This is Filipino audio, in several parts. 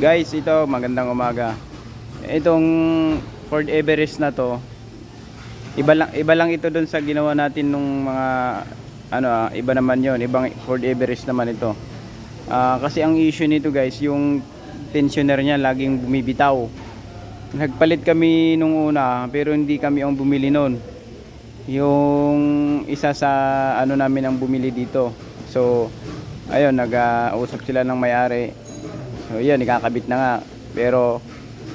Guys, ito magandang umaga. Itong Ford Everest na to, iba lang iba lang ito doon sa ginawa natin nung mga ano ah, iba naman 'yon, ibang Ford Everest naman ito. Ah, kasi ang issue nito guys, yung tensioner niya laging bumibitaw. Nagpalit kami nung una, pero hindi kami ang bumili noon. Yung isa sa ano namin ang bumili dito. So, ayun, nag-usap sila ng may-ari. So, yun, ikakabit na nga. Pero,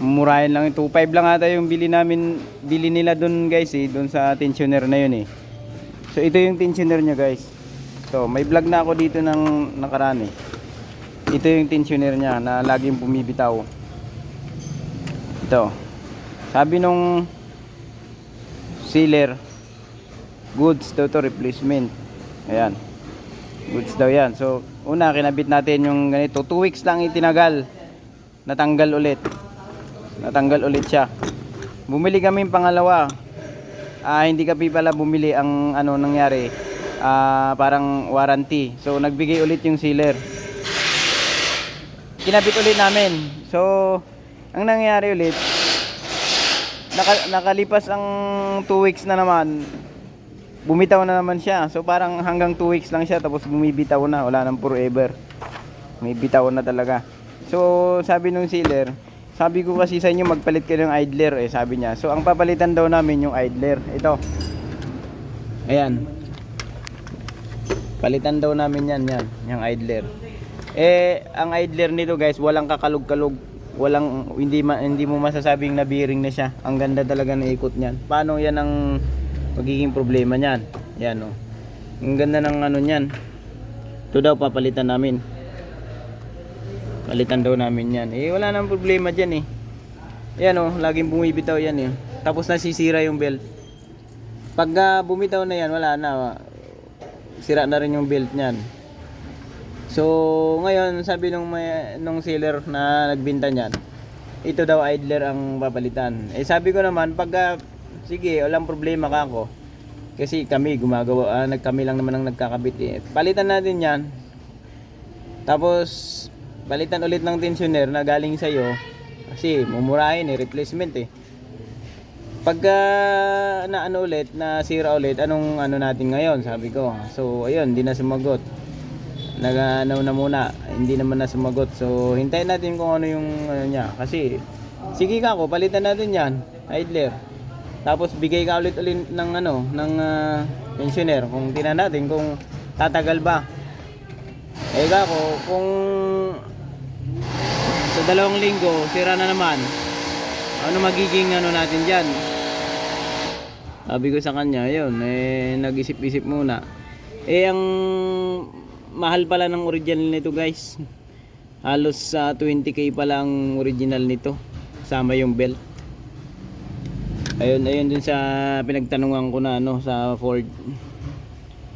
murahin lang, 2.5 lang ata yung bili namin, bili nila dun guys eh, dun sa tensioner na yun eh. So, ito yung tensioner niya guys. So, may vlog na ako dito ng nakaraan eh. Ito yung tensioner niya na laging bumibitaw. Ito. Sabi nung sealer, goods daw to replacement. Ayan. Goods daw yan. So, una, kinabit natin yung ganito. 2 weeks lang itinagal. Natanggal ulit. Natanggal ulit siya. Bumili kami pangalawa. Ah, hindi kami pala bumili ang ano nangyari. Ah, parang warranty. So, nagbigay ulit yung sealer. Kinabit ulit namin. So, ang nangyari ulit, naka, nakalipas ang 2 weeks na naman, bumitaw na naman siya. So parang hanggang 2 weeks lang siya tapos bumibitaw na, wala nang forever. May bitaw na talaga. So sabi nung sealer, sabi ko kasi sa inyo magpalit kayo ng idler eh, sabi niya. So ang papalitan daw namin yung idler. Ito. Ayan. Palitan daw namin yan, yan, yung idler. Eh, ang idler nito guys, walang kakalog-kalog. Walang, hindi, ma, hindi mo masasabing nabiring na siya. Ang ganda talaga ng ikot niyan. Paano yan ang magiging problema niyan? Yan oh. Ang ganda ng ano niyan. Ito daw papalitan namin. Palitan daw namin yan. Eh, wala nang problema dyan eh. Yan oh, laging bumibitaw yan eh. Tapos nasisira yung belt. Pag ah, bumitaw na yan, wala na. Sira na rin yung belt niyan. So, ngayon, sabi nung, may, nung seller na nagbinta niyan, ito daw idler ang papalitan. Eh, sabi ko naman, pag, ah, sige, walang problema ka ako. Kasi kami, gumagawa, ah, kami lang naman ang nagkakabit eh. Palitan natin yan. Tapos, palitan ulit ng tensioner na galing sa'yo. Kasi, mumurahin eh, replacement eh. Pagka na ano ulit, na sira ulit, anong ano natin ngayon? Sabi ko. So, ayun, hindi na sumagot nag-ano na muna, hindi naman na sumagot. So, hintayin natin kung ano yung ano niya. Kasi, sige ka ako, palitan natin yan, idler. Tapos, bigay ka ulit ulit ng ano, ng uh, pensioner. Kung tingnan natin kung tatagal ba. Eh ako, kung sa dalawang linggo, sira na naman, ano magiging ano natin dyan? Sabi ko sa kanya, yun, eh, nag-isip-isip muna. Eh, ang mahal pala ng original nito guys halos sa 20k pala ang original nito sama yung belt ayun ayun dun sa pinagtanungan ko na ano sa Ford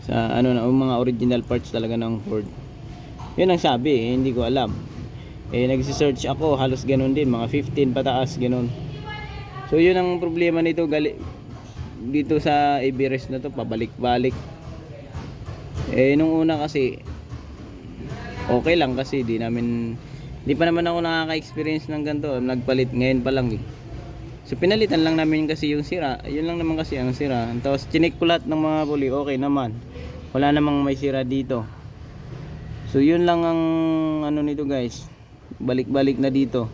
sa ano na mga original parts talaga ng Ford yun ang sabi eh, hindi ko alam eh nagsi-search ako halos ganun din mga 15 pataas ganun so yun ang problema nito gali dito sa Everest na to pabalik-balik eh nung una kasi okay lang kasi di namin di pa naman ako nakaka-experience ng ganito. Nagpalit ngayon pa lang eh. So pinalitan lang namin kasi yung sira. Yun lang naman kasi ang sira. Tapos chinik ko lahat ng mga puli. Okay naman. Wala namang may sira dito. So yun lang ang ano nito guys. Balik-balik na dito.